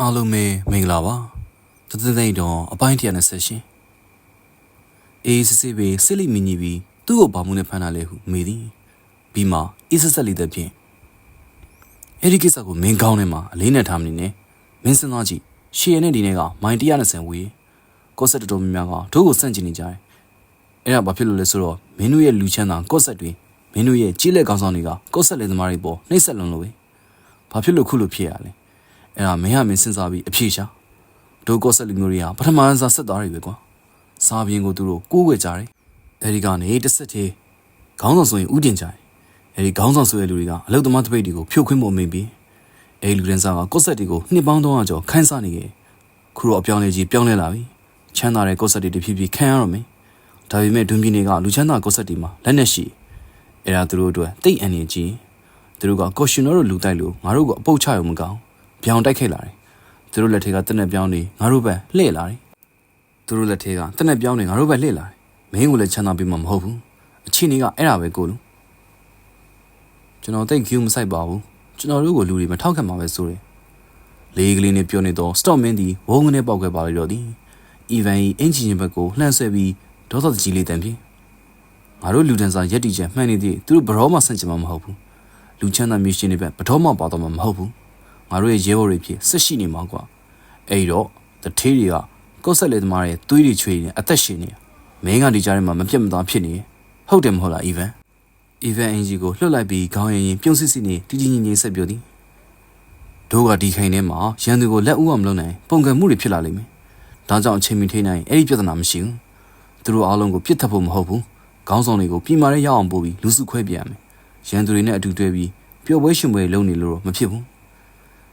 အားလုံးပဲမင်္ဂလာပါတသသိမ့်တော့အပိုင်း120ရှင်အေးစစ်စစ်ပဲစစ်လိမင်းကြီးပြီးသူ့ကိုဘာမှုနဲ့ဖမ်းတာလဲဟုမေးသည်ပြီးမှအေးဆက်ဆက်လေးတဲ့ဖြင့်အဲ့ဒီကိစ္စကိုမင်းကောင်းထဲမှာအလေးနဲ့ထားမနေနဲ့မင်းစဉ်းစားကြည့်ရှေ့ရတဲ့ဒီနေ့ကမိုင်120ဝေးကော့ဆက်တော်တော်များများကတို့ကိုစန့်ကျင်နေကြတယ်အဲ့ဒါဘာဖြစ်လို့လဲဆိုတော့မင်းတို့ရဲ့လူချမ်းသာကော့ဆက်တွေမင်းတို့ရဲ့ကြီးလက်ကောင်းဆောင်တွေကကော့ဆက်လေသမားတွေပေါ်နှိမ့်ဆက်လွန်လို့ပဲဘာဖြစ်လို့ခုလိုဖြစ်ရလဲ အဲ့ဒါမင်းကမင်းစဉ်းစားပြီးအဖြေရှာဒိုကောဆက်လူမျိုးတွေကပထမန်းစားဆက်သွားတွေပဲကွာစားပြင်းကိုသူတို့ကိုးကွယ်ကြတယ်အဲ့ဒီကနေတစ်ဆက်သေးခေါင်းဆောင်ဆိုရင်ဥတင်ကြတယ်အဲ့ဒီခေါင်းဆောင်ဆိုတဲ့လူတွေကအလုတ်သမားတပိတ်တွေကိုဖြုတ်ခွင်းဖို့အမိန်ပြီးအဲ့ဒီလူတန်းစားကကောဆက်တွေကိုနှစ်ပေါင်း300ကျော်ခန်းစားနေခဲ့ခုတော့အပြောင်းလဲကြီးပြောင်းလဲလာပြီချမ်းသာတဲ့ကောဆက်တွေတဖြည်းဖြည်းခံရတော့မယ်ဒါပေမဲ့ဒွန်ပြည်နယ်ကလူချမ်းသာကောဆက်တွေမှာလက်နက်ရှိအဲ့ဒါသူတို့အတွက်တိတ်အန်နေကြီးသူတို့ကကော်ရှင်တော်တို့လူတိုက်လို့ငါတို့ကအပုတ်ချရုံမကောင်း ပြောင်းတိုက်ခိုက်လာတယ်။သူတို့လက်ထဲကတက်နဲ့ပြောင်းနေငါတို့ဘက်လှည့်လာတယ်။သူတို့လက်ထဲကတက်နဲ့ပြောင်းနေငါတို့ဘက်လှည့်လာတယ်။မင်းကိုလည်းချမ်းသာပြီးမှမဟုတ်ဘူး။အချင်းကြီးကအဲ့ဒါပဲကိုလူ။ကျွန်တော်တိတ် queue မဆိုင်ပါဘူး။ကျွန်တော်တို့ကိုလူတွေမထောက်ခံပါပဲဆိုတယ်။လေးကလေးနဲ့ပြောနေတော့ stop မင်းဒီဝုန်းကနေပေါက်ခဲ့ပါလေတော့သည်။ even ဤအင်ဂျင်ဘက်ကိုလှမ်းဆွဲပြီးဒေါသတကြီးလေးတန်ဖြင့်ငါတို့လူတန်းစားရက်တီချက်မှန်နေသည်သူတို့ဘရောမှဆန့်ကျင်မှာမဟုတ်ဘူး။လူချမ်းသာမျိုးရှင်တွေဘက်ဘတော်မှပါတော့မှာမဟုတ်ဘူး။ ငါတို့ရဲ့ရဲဘော်တွေဖြစ်ဆက်ရှိနေမှာကွာအဲ့တော့တထေးတွေကကော့ဆက်လေသမားရဲ့သွေးတွေချွေနေအသက်ရှင်နေမင်းကဒီကြားထဲမှာမပြတ်မသားဖြစ်နေဟုတ်တယ်မဟုတ်လားအီဗန်အီဗန်အင်ဂျီကိုလှုပ်လိုက်ပြီးခေါင်းရင်ရင်ပြုံးစစ်စစ်နေတီတီငင်ငင်ဆက်ပြောသည်တို့ကဒီခိုင်ထဲမှာရန်သူကိုလက်ဦးအောင်မလုပ်နိုင်ပုံကံမှုတွေဖြစ်လာလိမ့်မယ်ဒါကြောင့်အချိန်မီထိနိုင်အဲ့ဒီပြဿနာမရှိဘူးသူတို့အားလုံးကိုပြစ်ထပ်ဖို့မဟုတ်ဘူးခေါင်းဆောင်တွေကိုပြည်မာရဲရအောင်ပို့ပြီးလူစုခွဲပြရမယ်ရန်သူတွေနဲ့အတူတွဲပြီးပျော်ပွဲရှင်ပွဲလုပ်နေလို့တော့မဖြစ်ဘူး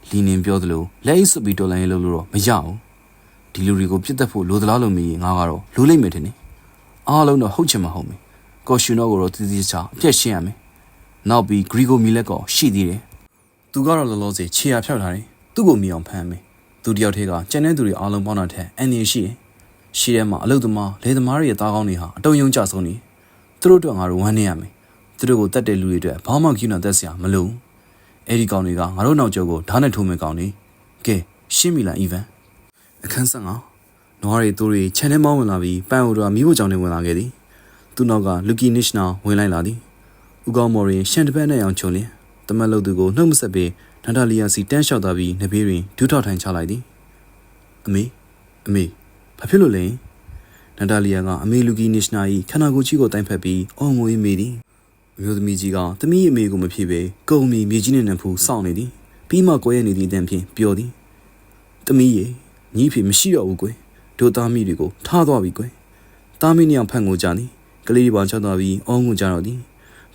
လီနင်ပြောသလိုလက်အိတ်စွပ်ပြီးတော်လိုင်းရေးလုပ်လို့တော့မရဘူးဒီလူတွေကိုပြစ်တက်ဖို့လိုသလားလို့မေးရင်ငါကတော့လိုလိမ့်မယ်ထင်တယ်အားလုံးတော့ဟုတ်ချင်မှဟုတ်မယ်ကော်ရှင်တော့ကိုတော့တည်တည်ချာအပြက်ရှင်းရမယ်နောက်ပြီးဂရီဂိုမီလက်ကောရှိသေးတယ်သူကတော့လောလောဆယ်ခြေရဖြောက်ထားတယ်သူ့ကိုမြင်အောင်ဖမ်းမယ်သူတယောက်တည်းကကျန်တဲ့သူတွေအားလုံးပေါင်းတာထက်အန်နေရှိတယ်ရှိထဲမှာအလုတ်သမားလေသမားတွေရဲ့သားကောင်းတွေဟာအတုံယုံကြဆုံးနေသူတို့အတွက်ငါတို့ဝမ်းနေရမယ်သူတို့ကိုတတ်တဲ့လူတွေအတွက်ဘာမှကျူးနာတက်စရာမလိုဘူး အဲ့ဒီကောင်တွေကငါတို့နောက်ကျောကိုဓာတ်နဲ့ထိုးမဲ့ကောင်နေကဲရှင်းပြီလားအီဗန်အခန်းဆက်ငါနွားရီသူတွေခြံထဲမောင်းဝင်လာပြီးပန်အိုဒရာမိဖို့ကြောင့်နေဝင်လာခဲ့သည်သူနောက်ကလူကီနစ်နာဝင်လိုက်လာသည်ဥကောင်းမော်ရင်ရှန်တပတ်နဲ့အောင်ချုံလင်းတမတ်လုတ်သူကိုနှုတ်မဆက်ပြီးနန္ဒလီယာစီတန်းလျှောက်သွားပြီးနဘေးတွင်ဒူးထောက်ထိုင်ချလိုက်သည်အမေအမေဘာဖြစ်လို့လဲနန္ဒလီယာကအမေလူကီနစ်နာ၏ခန္ဓာကိုယ်ကြီးကိုတိုင်ဖက်ပြီးအော်ငွေမိသည် အမျိုးသမီးကြီးကသမီးအမေကိုမဖြစ်ပဲကုံမီမြေကြီးနဲ့နံဖူးစောင့်နေသည်ပြီးမှကိုယ်ရနေသည့်အတန်ဖြင့်ပြောသည်သမီးရေညီဖေမရှိတော့ဘူးကွယ်တို့သားမိတွေကိုထားသွားပြီကွယ်သားမိနှစ်ယောက်ဖန်ကိုကြသည်ကလေးတွေပါချသွားပြီးအောင်းကိုကြတော့သည်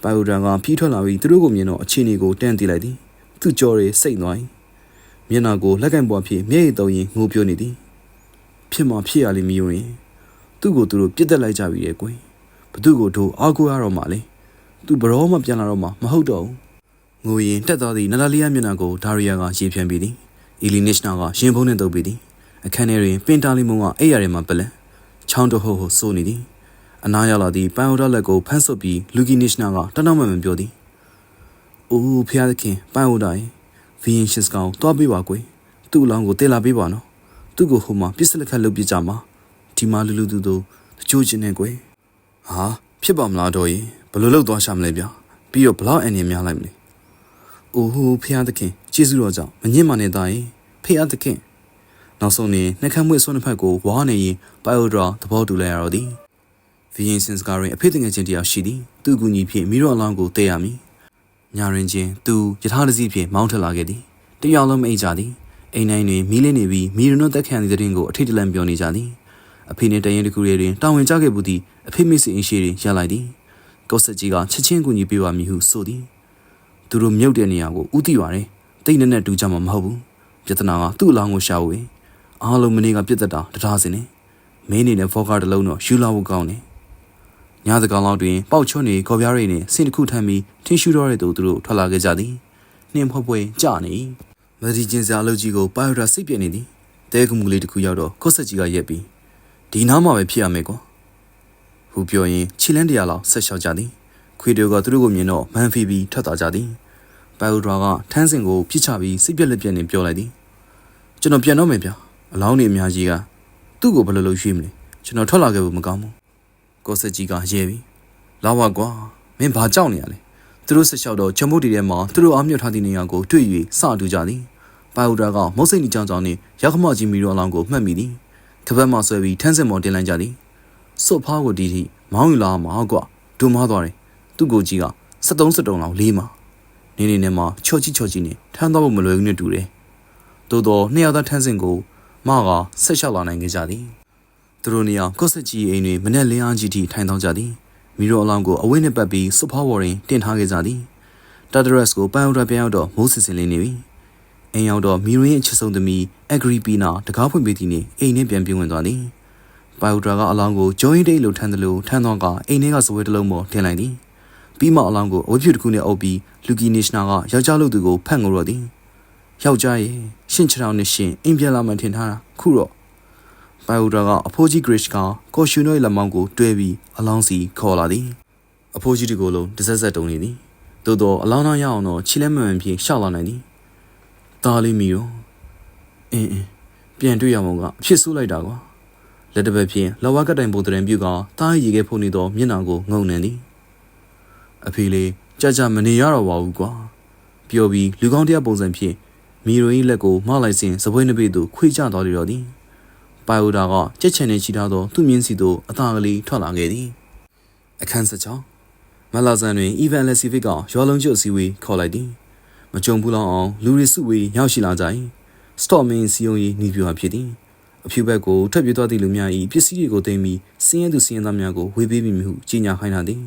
ပိုင်အိုဒရာကဖြီးထွက်လာပြီးသူတို့ကိုမြင်တော့အခြေအနေကိုတန်းသိလိုက်သည်သူကြော်ရဲစိတ်သွား၏မျက်နာကိုလက်ကင်ပွားဖြင့်မျက်ရည်သုံးရင်ငိုပြောနေသည်ဖြစ်မှဖြစ်ရလိမ့်မည်ရင်သူ့ကိုသူတို့ပြစ်တက်လိုက်ကြပြီလေကွယ်ဘသူ့ကိုတို့အားကိုးရတော့မှလေ သူဘရောမှပြန်လာတော့မှမဟုတ်တော့ဘူးငိုရင်တက်သွားသည့်နလာလီယာမျက်နှာကိုဒါရီယာကရေဖြန်းပြီးသည်အီလီနစ်နာကရင်ဖုံးနဲ့တုပ်ပြီးသည်အခန်းထဲတွင်ပင်တာလီမုံကအိပ်ရထဲမှပလန်ချောင်းတဟုတ်ဟုတ်စိုးနေသည်အနားရောက်လာသည့်ပန်အိုဒလက်ကိုဖမ်းဆုပ်ပြီးလူကီနစ်နာကတနောက်မှမပြောသည်အိုးဖျားသခင်ပန်အိုဒါရဲ့ဗီယင်ရှစ်ကောင်တွားပေးပါကွယ်သူ့အလောင်းကိုတေးလာပေးပါနော်သူ့ကိုဟိုမှာပစ္စလက်ခတ်လုပ်ပြကြမှာဒီမှာလူလူသူသူတချိုးချင်းနေကွယ်ဟာဖြစ်ပါမလားတော့ရင် ဘယ်လိုလုပ်သွားရှာမလဲဗျာပြီးတော့ဘလောက်အန်ရများလိုက်မလဲအိုးဟိုဖះသခင်ကျေးဇူးတော်ကြောင့်မငင့်မနဲ့သားရင်ဖះသခင်နောက်ဆုံးနေနှက်ခမ်းမွေ့ဆွမ်းတစ်ဖက်ကိုဝါနေရင်ဘိုင်အိုဒရာသဘောတူလိုက်ရတော့သည်ဗီယင်စင်စကာရင်အဖေတငယ်ချင်းတယောက်ရှိသည်သူ့ကူညီဖြင့်မိတော်အလောင်းကိုတည်ရမည်ညာရင်ချင်းသူယထာတစည်းဖြင့်မောင်းထွက်လာခဲ့သည်တယောက်လုံးမအိပ်ကြသည်အိမ်တိုင်းတွင်မီးလင်းနေပြီးမီရနိုတက်ခန်သည့်တဲ့ကိုအထိတ်တလန့်ပြောနေကြသည်အဖေနှင့်တရင်တစ်ခုတည်းတွင်တာဝန်ကျခဲ့မှုသည်အဖေမိတ်ဆွေအင်းရှိတွင်ရလိုက်သည် ကော့ဆက်ကြီးကချက်ချင်းကူညီပေးပါမည်ဟုဆိုသည်သူတို့မြုပ်တဲ့နေရာကိုဥတီပါတယ်တိတ်နဲ့နဲ့တူကြမှာမဟုတ်ဘူးပြဿနာကသူ့အလောင်းကိုရှာဖို့အားလုံးမနေ့ကပြဿတာတထားစင်နေမင်းနေနဲ့ဖောကားတစ်လုံးတော့ယူလာဖို့ကောင်းတယ်ညစကောင်လောက်တွင်ပေါက်ချွန်းနေခေါ်ပြားရိနဲ့ဆင်တစ်ခုထမ်းပြီးထင်းရှူတော့တဲ့သူတို့ထွက်လာခဲ့ကြသည်နှင်းဖွဲ့ပွဲကြနေမဒီကျင်စာအလုပ်ကြီးကိုပိုင်ရိုတာစိတ်ပြနေသည်တဲကမှုလေးတစ်ခုရောက်တော့ကော့ဆက်ကြီးကရက်ပြီးဒီနားမှာပဲဖြစ်ရမယ်ကွာ ဟူပြောရင်ခြေလန်းတရာလောက်ဆက်လျှောက်ကြသည်ခွေတိုကသူတို့ကိုမြင်တော့မန်ဖီပြီးထွက်သွားကြသည်ပိုင်ရိုဒရာကထန်းစင်ကိုပြစ်ချပြီးစိတ်ပြက်လက်ပြက်နဲ့ပြောလိုက်သည်ကျွန်တော်ပြန်တော့မယ်ဗျအလောင်းတွေအများကြီးကသူ့ကိုဘယ်လိုလုပ်ရွှေ့မလဲကျွန်တော်ထွက်လာခဲ့ဖို့မကောင်းဘူးကိုဆက်ကြီးကရဲပြီလာပါကွာမင်းဘာကြောက်နေရလဲသူတို့ဆက်လျှောက်တော့ချမုတ်တီထဲမှာသူတို့အားမြှောက်ထားသည့်နေရာကိုတွေ့၍စတူကြသည်ပိုင်ဟူတာကမုတ်စိတ်နီကြောင်ကြောင်နှင့်ရောက်ခမကြီးမီရောအလောင်းကိုမှတ်မိသည်ခပတ်မှဆွဲပြီးထန်းစင်မော်တင်လိုက်ကြသည် စွတ်ဖားကိုတီးတီမောင်းယူလာမှာကွာဒုမားသွားတယ်သူ့ကိုကြီးက73 73လောက်လေးမှာနေနေနဲ့မှချော့ချီချော့ချီနဲ့ထမ်းသွားဖို့မလွယ်ဘူးနဲ့တူတယ်သို့တော့နှစ်ယောက်သားထန်းစင်ကိုမကဆက်လျှောက်လာနိုင်ခဲ့ကြသည်သူတို့နေရာကော့ဆက်ကြီးအိမ်တွင်မနေ့လင်းအားကြီးထိထိုင်တောင်းကြသည်မီရိုအလောင်းကိုအဝိနဲ့ပတ်ပြီးစွတ်ဖားဝေါ်ရင်တင်ထားခဲ့ကြသည်တာဒရက်စ်ကိုပန်အော်ဒရာပြန်ရောက်တော့မိုးစင်စင်လေးနေပြီအိမ်ရောက်တော့မီရိုရဲ့အချစ်ဆုံးသမီးအဂရီပီနာတကားဖွင့်ပေးသည်နှင့်အိမ်နဲ့ပြန်ပြေးဝင်သွားသည် ဘိုင်ယိုဒရာကအလောင်းကိုဂျိုင်းဒိတ်လိုထမ်းတယ်လို့ထမ်းသွားကအိမ်ထဲကစပွဲတစ်လုံးပေါ်တင်လိုက်သည်ပြီးမှအလောင်းကိုအဝတ်ဖြူတစ်ခုနဲ့အုပ်ပြီးလူကီနီရှနာကယောက်ျားလူသူကိုဖတ်ငိုတော့သည်ယောက်ျားရဲ့ရှင့်ချောင်းနဲ့ရှင်အိမ်ပြန်လာမှထင်ထားတာခုတော့ဘိုင်ယိုဒရာကအဖိုးကြီးဂရစ်ကကော်ရှူနိုရဲ့လက်မောင်းကိုတွဲပြီးအလောင်းစီခေါ်လာသည်အဖိုးကြီးတကိုယ်လုံးတစ်ဆက်ဆက်တုံနေသည်သို့တော့အလောင်းသားရအောင်တော့ချီလက်မှန်မှန်ဖြင့်ရှောက်လာနိုင်သည်သားလေးမီရောအင်းအင်းပြန်တွေ့ရမောင်ကအဖြစ်ဆိုးလိုက်တာကွာ လက်တစ်ဖက်ဖြင့်လဝါကတိုင်ပုံတရင်ပြုကတားရီခဲ့ဖို့နေသောမျက်နှာကိုငုံနေသည်အဖေလေးကြကြမနေရတော့ပါဘူးကွာပြောပြီးလူကောင်းတရားပုံစံဖြင့်မီရို၏လက်ကိုမောက်လိုက်စဉ်စပွဲနှစ်ပိသို့ခွေကျသွားလေတော့သည်ပိုင်အိုဒါကကြက်ချန်နေချီထားသောသူ့မြင်းစီသို့အသာကလေးထွက်လာခဲ့သည်အခန်းစကြောင်းမလာဇန်တွင်အီဗန်လက်စီဖစ်ကရွာလုံးကျွတ်စီဝေးခေါ်လိုက်သည်မကြုံဘူးလောက်အောင်လူရီစုဝေးရောက်ရှိလာကြ၏စတော့မင်းစီယုံ၏နီးပြူဟာဖြစ်သည် အဖြူဘက်ကိုထွက်ပြေးသွားသည့်လူများ၏ပစ္စည်းတွေကိုတင်ပြီးစင်းရဲသူစင်းရဲသားများကိုဝေပေးပြီးမြဟုကြီးညာခိုင်းလာသည်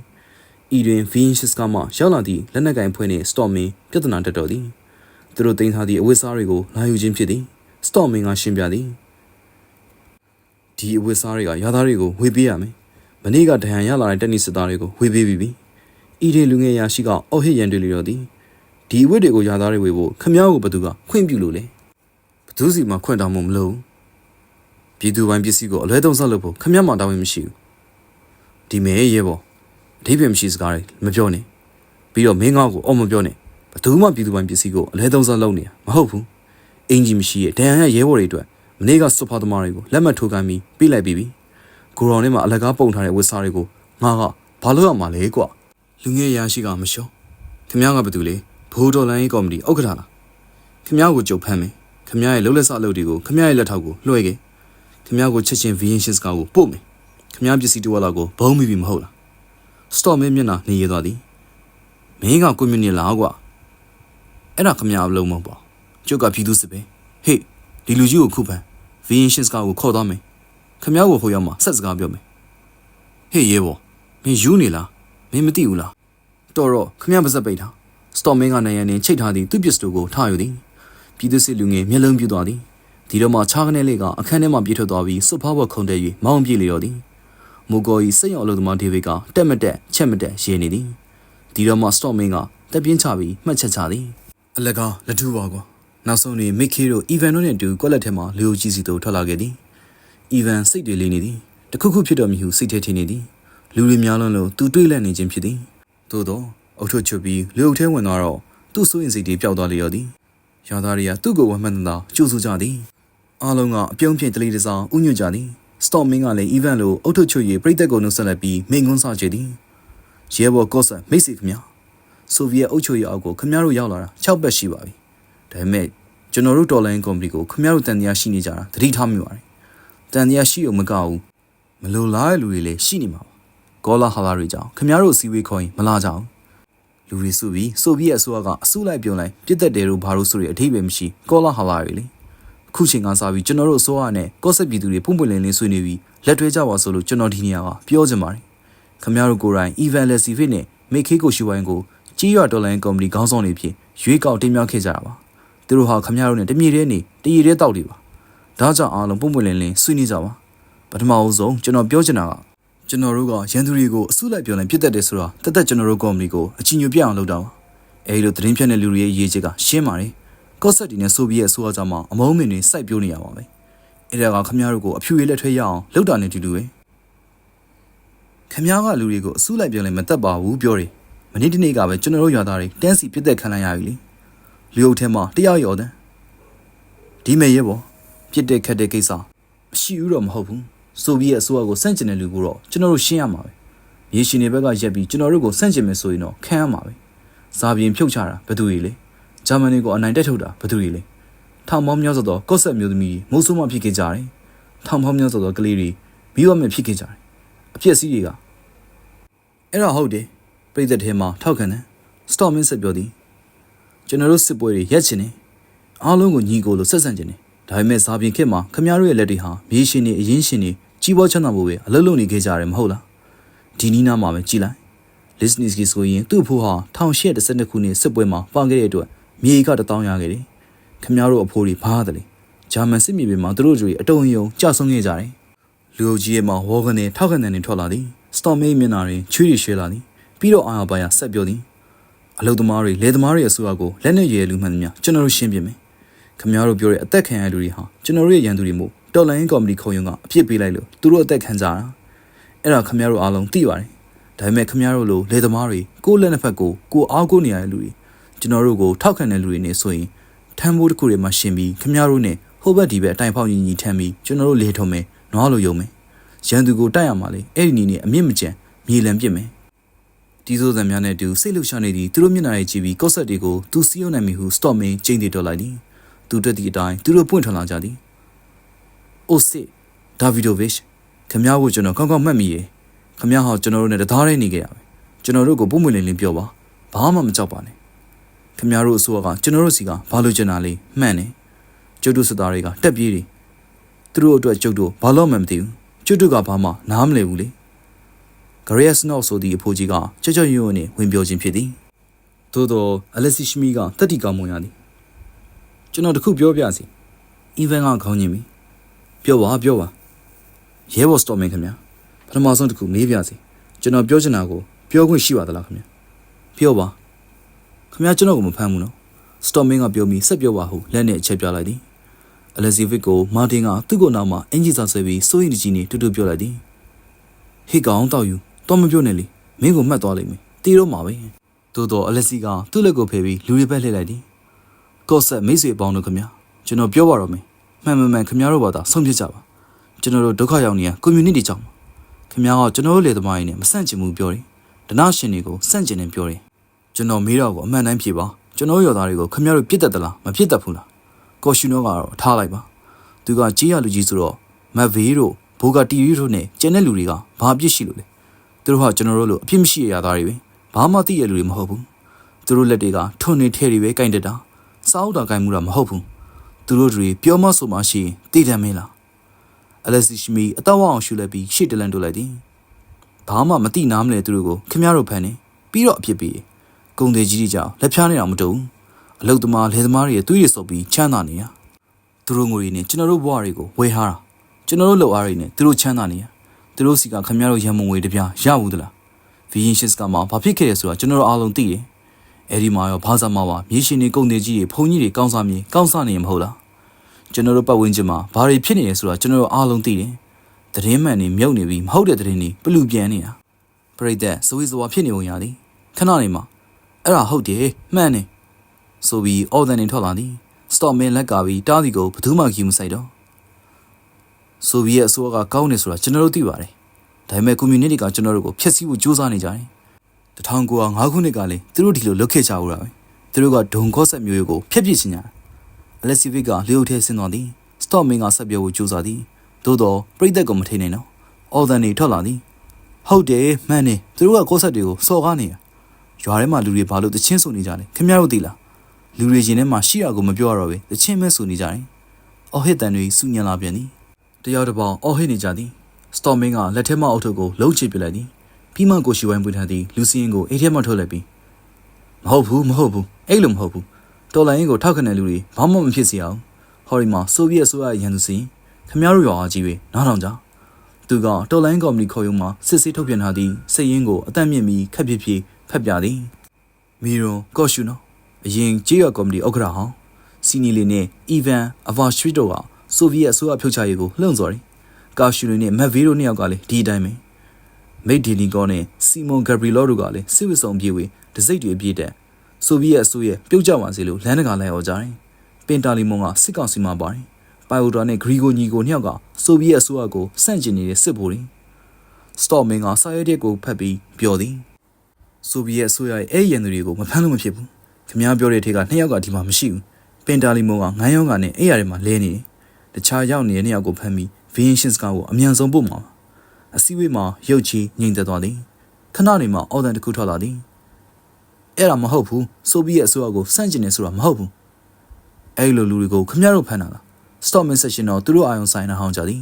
ဤတွင်ဗီယင်ရှစ်ကမှရောက်လာသည့်လက်နက်ကင်ဖွဲ့နှင့်စတော့မင်းပြဿနာတက်တော်သည်သူတို့တင်ထားသည့်အဝတ်စားတွေကိုလာယူခြင်းဖြစ်သည်စတော့မင်းကရှင်းပြသည်ဒီအဝတ်စားတွေကရွာသားတွေကိုဝေပေးရမယ်မနေ့ကဒဏ်ရာရလာတဲ့တက်နီစစ်သားတွေကိုဝေပေးပြီးပြီဤတွင်လူငယ်ရာရှိကအော်ဟစ်ရန်တွေ့လျော်သည်ဒီအဝတ်တွေကိုရွာသားတွေဝေဖို့ခမ ्या ကိုဘသူကခွင့်ပြုလို့လဲဘသူစီမှခွင့်တောင်းမှုမလု ပြည်သူပိုင်းပစ္စည်းကိုအလွဲသုံးစားလုပ်ဖို့ခမရမှာတာဝန်မရှိဘူးဒီမဲရဲဘော်အဓိပ္ပာယ်မရှိစကားတွေမပြောနဲ့ပြီးတော့မင်းငါ့ကိုအော်မပြောနဲ့ဘသူမှပြည်သူပိုင်းပစ္စည်းကိုအလွဲသုံးစားလုပ်နေတာမဟုတ်ဘူးအင်ဂျီမရှိရဲ့ဒဏ်ရာရဲဘော်တွေအတွက်မနေ့ကစွဖာသမားတွေကိုလက်မှတ်ထိုးကမ်းပြီးပြေးလိုက်ပြီးပြီဂိုရောင်ထဲမှာအလကားပုံထားတဲ့ဝစ်စာတွေကိုငါကဘာလို့ရမှာလဲကွာလူငယ်ရာရှိကမရှောခင်ဗျားကဘာတူလဲဘိုးတော်လန်ရေးကော်မတီဥက္ကဋ္ဌလားခင်ဗျားကိုကြုတ်ဖမ်းမယ်ခင်ဗျားရဲ့လှုပ်လက်စအလုပ်တွေကိုခင်ဗျားရဲ့လက်ထောက်ကိုလွှဲခဲ့ ခမရကိုချက်ချင်း V86 ကားကိုပို့မယ်ခမရပစ္စည်းတဝက်လောက်ကိုဘုံမိပြီမဟုတ်လားစတော့မင်းမျက်နှာနေရသွားသည်မင်းကကွန်မြူနီလားကွာအဲ့ဒါခမရအလုံးမဟုတ်ပါကျုပ်ကပြည်သူစစ်ပဲဟေ့ဒီလူကြီးကိုခုပန်း V86 ကားကိုခေါ်သွားမယ်ခမရကိုဟိုရောက်မှာဆက်စကားပြောမယ်ဟေ့ရဲဘော်မင်းယူနေလားမင်းမသိဘူးလားတော်တော့ခမရပါစက်ပိတ်တာစတော့မင်းကနိုင်ရန်နဲ့ချိတ်ထားသည့်သူ့ပစ္စတိုကိုထားယူသည်ပြည်သူစစ်လူငယ်မျက်လုံးပြူသွားသည် ဒီတော့မှခြားကနေလေးကအခန်းထဲမှပြေးထွက်သွားပြီးစွတ်ဖားဘက်ခုန်တက်၍မောင်းပြေးလျော်သည်မူကိုဤစိတ်ရောက်အလုပ်သမားဒေးဗစ်ကတက်မတက်ချက်မတက်ရေးနေသည်ဒီတော့မှစတော့မင်းကတက်ပြင်းချပြီးမှတ်ချက်ချသည်အလကားလက်ထူပါကွာနောက်ဆုံးတွင်မိတ်ခေတို့အီဗန်တို့နဲ့အတူကွက်လက်ထဲမှလေယိုကြီးစီတို့ထွက်လာခဲ့သည်အီဗန်စိတ်တွေလေးနေသည်တခုခုဖြစ်တော်မူဟုစိတ်ထဲထင်နေသည်လူတွေများလွန်းလို့သူတွေးလက်နေခြင်းဖြစ်သည်သို့သောအုတ်ထုတ်ချွတ်ပြီးလေအုပ်ထဲဝင်သွားတော့သူ့စိုးရင်စိတ်တွေပျောက်သွားလျော်သည်ရွာသားတွေကသူ့ကိုဝမ်းမှန်သာကြိုးဆူကြသည် အားလုံးကအပြုံးပြင်းတလေးတစားဥညွတ်ကြသည်စတော့မင်းကလည်းအီဗန်လိုအုတ်ထုတ်ချွတ်၍ပြိတက်ကိုနှုတ်ဆက်လက်ပြီးမိန်ကွန်းစကြသည်ရဲဘော်ကော့ဆန်မိတ်ဆွေခင်ဗျာဆိုဗီယက်အုပ်ချုပ်ရေးအောက်ကိုခင်ဗျားတို့ရောက်လာတာ6ပတ်ရှိပါပြီဒါပေမဲ့ကျွန်တော်တို့တော်လိုင်းကုမ္ပဏီကိုခင်ဗျားတို့တန်တရားရှိနေကြတာသတိထားမိပါတယ်တန်တရားရှိအောင်မကဘူးမလိုလားတဲ့လူတွေလည်းရှိနေမှာပါကောလာဟာလာတွေကြောင့်ခင်ဗျားတို့စီဝေးခေါ်ရင်မလာကြအောင်လူတွေစုပြီးဆိုဗီယက်အစိုးရကအစုလိုက်ပြုံလိုက်ပြစ်သက်တယ်လို့ဘာလို့ဆိုရအထိပ္ပယ်မရှိကောလာဟာလာတွေလေ အခုချိန်ကစားပြီးကျွန်တော်တို့အစိုးရနဲ့ကော့ဆက်ပြည်သူတွေပုံပွင့်လင်းလင်းဆွေးနွေးပြီးလက်တွဲကြပါဆိုလို့ကျွန်တော်ဒီနေရာကပြောချင်ပါတယ်ခင်ဗျားတို့ကိုယ်တိုင် Evan Lesifit နဲ့မေခေးကိုရှိဝိုင်းကိုကြီးရွာဒေါ်လာကုမ္ပဏီခေါင်းဆောင်တွေဖြစ်ရွေးကောက်တင်မြှောက်ခဲ့ကြတာပါသူတို့ဟာခင်ဗျားတို့နဲ့တမြေတည်းနေတရီတည်းတောက်တွေပါဒါကြောင့်အားလုံးပုံပွင့်လင်းလင်းဆွေးနွေးကြပါပထမအဆုံးကျွန်တော်ပြောချင်တာကကျွန်တော်တို့ကရန်သူတွေကိုအစုလိုက်ပြောလိုက်ပြစ်တက်တယ်ဆိုတာတက်တက်ကျွန်တော်တို့ကုမ္ပဏီကိုအချီညွတ်ပြအောင်လုပ်တာပါအဲဒီလိုသတင်းဖြတ်တဲ့လူတွေရဲ့ရေးချက်ကရှင်းပါတယ် ကော့ဆက်တီနဲ့ဆိုဗီယက်အစိုးရကြမှာအမုန်းမင်းတွေစိုက်ပြိုးနေရပါပဲအဲ့ဒါကခမရတို့ကိုအဖြူရည်လက်ထွေးရအောင်လုပ်တာနဲ့တူတူပဲခမရကလူတွေကိုအစုလိုက်ပြောလိုက်မတက်ပါဘူးပြောတယ်မနေ့တနေ့ကပဲကျွန်တော်တို့ရွာသားတွေတန်းစီပြစ်တက်ခံလိုက်ရပြီလေလူအုပ်ထဲမှာတရားရော်တဲ့ဒီမဲ့ရဲပေါ့ပြစ်တဲ့ခတ်တဲ့ကိစ္စမရှိဘူးတော့မဟုတ်ဘူးဆိုဗီယက်အစိုးရကိုစန့်ကျင်တဲ့လူကိုတော့ကျွန်တော်တို့ရှင်းရမှာပဲရေရှင်တွေဘက်ကရက်ပြီးကျွန်တော်တို့ကိုစန့်ကျင်မယ်ဆိုရင်တော့ခံရမှာပဲဇာပြင်ဖြုတ်ချတာဘယ်သူတွေလဲ ဂျာမနီကိုအနိုင်တက်ထုတ်တာဘယ်သူတွေလဲထောင်ပေါင်းများစွာသောကော့ဆက်မျိုးသမီးမိုးဆိုးမှဖြစ်ခဲ့ကြတယ်ထောင်ပေါင်းများစွာသောကလေးတွေမိဘမဲ့ဖြစ်ခဲ့ကြတယ်အဖြစ်အစည်းတွေကအဲ့တော့ဟုတ်တယ်ပြည်သက်ထဲမှာထောက်ခံတယ်စတော်မင်းဆက်ပြောသည်ကျွန်တော်တို့စစ်ပွဲတွေရက်ချင်တယ်အားလုံးကိုညီကိုလို့ဆက်ဆံချင်တယ်ဒါပေမဲ့ဇာပြင်ခေတ်မှာခမည်းတော်ရဲ့လက်တွေဟာမြေရှင်တွေအရင်ရှင်တွေကြီးပွားချမ်းသာမှုပဲအလုံးလုံးနေခဲ့ကြတယ်မဟုတ်လားဒီနီးနားမှာပဲကြည်လိုက်လစ်နီစကီဆိုရင်သူ့ဖို့ဟာ1812ခုနှစ်စစ်ပွဲမှာပါခဲ့တဲ့အတွက် မြေကတထောင်ရခဲ့တယ်ခမည်းတော်အဖိုးတွေဘားတယ်လေဂျာမန်စစ်မြေပြင်မှာသူတို့တွေအတုံယုံကြဆုံးခဲ့ကြတယ်လူအုပ်ကြီးရဲ့မှာဝေါကနေထောက်ခံတဲ့နေထွက်လာသည်စတော်မေးမျက်နှာတွေချွေးရရွှဲလာသည်ပြီးတော့အာရပါရဆက်ပြောသည်အလုသမားတွေလေသမားတွေအစိုးရကိုလက်နဲ့ရဲလူမှန်သမျှကျွန်တော်တို့ရှင်းပြမယ်ခမည်းတော်ပြောတဲ့အသက်ခံရတဲ့လူတွေဟာကျွန်တော်တို့ရဲ့ရန်သူတွေမို့တော်လိုင်းကော်မတီခုံရုံကအပြစ်ပေးလိုက်လို့သူတို့အသက်ခံကြတာအဲ့ဒါခမည်းတော်အားလုံးသိပါတယ်ဒါပေမဲ့ခမည်းတော်လိုလေသမားတွေကိုယ်လက်နှစ်ဖက်ကိုကိုယ်အားကိုးနေရတဲ့လူတွေ ကျွန်တော်တို့ကိုထောက်ခံတဲ့လူတွေနေဆိုရင်ထမ်းဖို့တစ်ခုတွေမှာရှင်ပြီးခမည်းတော်နဲ့ဟိုဘက်ဒီဘက်အတိုင်ဖောက်ညီညီထမ်းပြီးကျွန်တော်တို့လေထုံမယ်နွားလိုယုံမယ်ရန်သူကိုတိုက်ရမှာလေအဲ့ဒီနီးနဲ့အမြင့်မကျန်မြေလံပစ်မယ်ဒီစိုးစံများနဲ့အတူစိတ်လှုပ်ရှားနေသည့်သူတို့မျက်နှာရဲ့ကြည့်ပြီးကော့ဆက်တွေကိုသူစီးရုံနိုင်ပြီဟုစတော့မင်းကျင်းသေးတော်လိုက်သည်သူတက်သည့်အတိုင်းသူတို့ပွင့်ထွက်လာကြသည်အိုစစ်ဒါဗီဒိုဗစ်ခမ ्या ကိုကျွန်တော်ကောင်းကောင်းမှတ်မိရေခမ ्या ဟာကျွန်တော်တို့နဲ့တသားတည်းနေခဲ့ရမယ်ကျွန်တော်တို့ကိုပုံမွေလင်းလင်းပြောပါဘာမှမကြောက်ပါနဲ့ ခမ ्या တို့အစိုးရကကျွန်တော်တို့စီကဘာလို့ကျင်တာလေးမှန်တယ်ကျုပ်တို့စစ်သားတွေကတက်ပြေးတယ်သူတို့အတွက်ကျုပ်တို့ဘာလို့မှမသိဘူးကျုပ်တို့ကဘာမှနားမလည်ဘူးလေဂရီယက်စနော့ဆိုသည့်အဖိုးကြီးကချွတ်ချွတ်ရွံ့ရွံ့နဲ့ဝင်ပြောခြင်းဖြစ်သည်သို့သောအလက်စီရှမီကတက်တီကောင်းမွန်ရသည်ကျွန်တော်တခုပြောပြစီအီဗန်ကခေါင်းညင်ပြီပြောပါပြောပါရဲဘော်စတော်မင်းခင်ဗျာပထမဆုံးတခုမေးပြစီကျွန်တော်ပြောချင်တာကိုပြောခွင့်ရှိပါသလားခင်ဗျာပြောပါ ခင်ဗျာကျွန်တော်ကိုမဖမ်းဘူးနော်စတော်မင်းကပြောပြီးဆက်ပြောပါဟုလက်နဲ့အချက်ပြလိုက်သည်အလက်စီဗစ်ကိုမာတင်ကသူ့ကိုယ်နောက်မှာအင်ဂျီစာဆွဲပြီးစိုးရင်တကြီးနဲ့တူတူပြောလိုက်သည်ဟေ့ကောင်တောက်ယူတော့မပြောနဲ့လေမင်းကိုမှတ်သွားလိမ့်မယ်တီးတော့မှာပဲသို့တော့အလက်စီကသူ့လက်ကိုဖယ်ပြီးလူတွေဘက်လှည့်လိုက်သည်ကော့ဆက်မိတ်ဆွေအပေါင်းတို့ခင်ဗျာကျွန်တော်ပြောပါတော့မယ်မှန်မှန်မှန်ခင်ဗျားတို့ဘာသာဆုံးဖြတ်ကြပါကျွန်တော်တို့ဒုက္ခရောက်နေတဲ့ community ကြောင့်ပါခင်ဗျားကကျွန်တော်တို့လေသမားရင်းနဲ့မဆန့်ကျင်ဘူးပြောတယ်ဒနာရှင်တွေကိုဆန့်ကျင်နေပြောတယ် ကျွန်တော်မေးတော့ကိုအမှန်တိုင်းဖြေပါကျွန်တော်ရော်သားတွေကိုခင်ဗျားတို့ပြစ်တတ်သလားမပြစ်တတ်ဘူးလားကော်ရှူနောကတော့ထားလိုက်ပါသူကကြီးရလူကြီးဆိုတော့မက်ဗေးတို့ဘိုးကတီရီတို့နဲ့ကျန်တဲ့လူတွေကဘာအပြစ်ရှိလို့လဲသူတို့ဟာကျွန်တော်တို့လိုအပြစ်မရှိရရသားတွေပဲဘာမှသိရလူတွေမဟုတ်ဘူးသူတို့လက်တွေကထွန်းနေထဲတွေပဲကင်တက်တာစောက်တာကင်မှုတာမဟုတ်ဘူးသူတို့တွေပြောမဆိုမှရှိရင်တည်တယ်မင်းလားအလက်စီရှမီအတော့အောင်ရှူလိုက်ပြီးရှေ့တလန်တို့လိုက်သည်ဘာမှမသိနားမလဲသူတို့ကိုခင်ဗျားတို့ဖန်နေပြီးတော့အဖြစ်ပြီး ကုံသေးကြီးကြီးကြောင်လက်ဖြားနေအောင်မတူဘူးအလုတ်သမားလေသမားတွေရဲ့သွေးရစုပ်ပြီးချမ်းသာနေရသူတို့ငွေတွေနဲ့ကျွန်တော်တို့ဘဝတွေကိုဝယ်ထားတာကျွန်တော်တို့လောက်အားတွေနဲ့သူတို့ချမ်းသာနေရသူတို့စီကခင်ဗျားတို့ရံမုံငွေတပြားရဘူးသလားဗီယင်ရှစ်ကမှဘာဖြစ်ခဲ့လဲဆိုတာကျွန်တော်တို့အားလုံးသိတယ်အဲ့ဒီမှာရောဘာသာမှာပါမြေရှင်တွေကုန်သေးကြီးတွေဖုန်ကြီးတွေကောင်းစားမြေကောင်းစားနေရမဟုတ်လားကျွန်တော်တို့ပတ်ဝန်းကျင်မှာဘာတွေဖြစ်နေလဲဆိုတာကျွန်တော်တို့အားလုံးသိတယ်သတင်းမှန်တွေမြုပ်နေပြီးမဟုတ်တဲ့သတင်းတွေပလူပြန်နေတာပြိတ္တစဝေးစဝါဖြစ်နေုံရသည်ခဏနေမှာ အဲ့ဒါဟုတ်တယ်မှန်တယ်ဆိုပြီးအော်ဒန်နေထွက်လာသည်စတော့မင်းလက်ကပြီးတားစီကိုဘယ်သူမှကြည့်မဆိုင်တော့ဆိုဗီယက်အစိုးရကကောင်းနေဆိုတာကျွန်တော်တို့သိပါတယ်ဒါပေမဲ့ community ကကျွန်တော်တို့ကိုဖျက်ဆီးဖို့ကြိုးစားနေကြတယ်1905ခုနှစ်ကလည်းသူတို့ဒီလိုလုပ်ခဲ့ကြဦးတာပဲသူတို့ကဒုံကော့ဆက်မျိုးရိုးကိုဖျက်ပစ်ချင်ကြအလက်စီဗစ်ကလျှို့ထဲဆင်းသွားသည်စတော့မင်းကဆက်ပြောဖို့ကြိုးစားသည်သို့တော့ပြိသက်ကမထိန်နိုင်တော့အော်ဒန်နေထွက်လာသည်ဟုတ်တယ်မှန်တယ်သူတို့ကကော့ဆက်တွေကိုစော်ကားနေတာ ရွာထဲမှာလူတွေဘာလို့တချင်းဆိုနေကြလဲခင်ဗျားတို့သိလားလူတွေရင်ထဲမှာရှိရကိုမပြောရတော့ပဲတချင်းမဲ့ဆိုနေကြတယ်အော်ဟစ်တန်တွေစူညံလာပြန်သည်တယောက်တစ်ပေါင်အော်ဟစ်နေကြသည်စတော်မင်းကလက်ထဲမှအုပ်ထုပ်ကိုလုံးချပစ်လိုက်သည်ပြီးမှကိုရှိဝိုင်းပွေထားသည်လူစီရင်ကိုအိတ်ထဲမှထုတ်လိုက်ပြီးမဟုတ်ဘူးမဟုတ်ဘူးအဲ့လိုမဟုတ်ဘူးတော်လိုင်းရင်ကိုထောက်ခံတဲ့လူတွေဘာမှမဖြစ်စေအောင်ဟော်ရီမှာဆိုဗီယက်ဆိုရရန်သူစီခမရတို့ရွာအားကြီးပဲနားထောင်ကြသူကတော်လိုင်းကော်မတီခေါ်ရုံမှာစစ်စစ်ထုတ်ပြန်ထားသည့်စိတ်ရင်းကိုအတန့်မြင့်ပြီးခက်ဖြစ်ဖြစ် ဖက်ပြသည်မီရွန်ကော့ရှူနော်အရင်ကြေးရကော်မတီဥက္ကဋ္ဌဟောင်းစီနီလီနဲ့အီဗန်အဗာရှ်ဗီတိုကဆိုဗီယက်အစိုးရဖြုတ်ချရေးကိုလှုံ့ဆော်တယ်ကာရှူလီနဲ့မက်ဗီရိုနှစ်ယောက်ကလည်းဒီအတိုင်းပဲမိတ်ဒီလီကောနဲ့စီမွန်ဂက်ဘရီလောတို့ကလည်းစစ်ဝစ်ဆောင်ပြေဝေတစိတ်တွေပြေးတဲ့ဆိုဗီယက်အစိုးရပြုတ်ကျပါစေလို့လမ်းတကာလိုက်အောင်ကြတယ်ပင်တာလီမွန်ကစစ်ကောင်စီမှာပါတယ်ပိုင်အိုတာနဲ့ဂရီဂိုညီကိုနှစ်ယောက်ကဆိုဗီယက်အစိုးရကိုစန့်ကျင်နေတဲ့စစ်ဗိုလ်တွေစတော့မင်းကစာရဲတဲ့ကိုဖတ်ပြီးပြောသည် ဆိုဗီယက်အစိုးရရဲ့အဲ့ဒီရန်သူတွေကိုမဖမ်းလို့မဖြစ်ဘူးခင်ဗျားပြောတဲ့ထေကနှစ်ယောက်ကဒီမှာမရှိဘူးပင်တာလီမိုကငန်းရောင်းကနဲ့အဲ့ရထဲမှာလဲနေတယ်တခြားရောက်နေတဲ့နှစ်ယောက်ကိုဖမ်းပြီးဗီယင်ရှင်းစကားကိုအမြန်ဆုံးပို့မှာပါအစည်းအဝေးမှာရုတ်ချီငြိမ်သက်သွားသည်ခဏနေမှအော်တန်တစ်ခုထွက်လာသည်အဲ့ဒါမဟုတ်ဘူးဆိုဗီယက်အစိုးရကိုစန့်ကျင်နေဆိုတာမဟုတ်ဘူးအဲ့လိုလူတွေကိုခင်ဗျားတို့ဖမ်းတာလား Stormin Section တော့သူတို့အာယုံဆိုင်တာဟောင်းကြသည်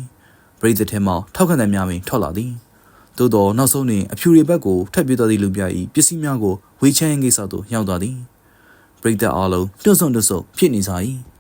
ပရိသတ်ထဲမှာထောက်ခံတဲ့များပင်ထွက်လာသည် သို့တော့နောက်ဆုံးတွင်အဖြူတွေဘက်ကိုထပ်ပြေးသွားသည့်လူပြ၏ပစ္စည်းများကိုဝေချမ်းရင်းကိစ္စသို့ရောက်သွားသည်ပရိသတ်အားလုံးတွန့်ဆုံတွန့်ဆုံဖြစ်နေကြ၏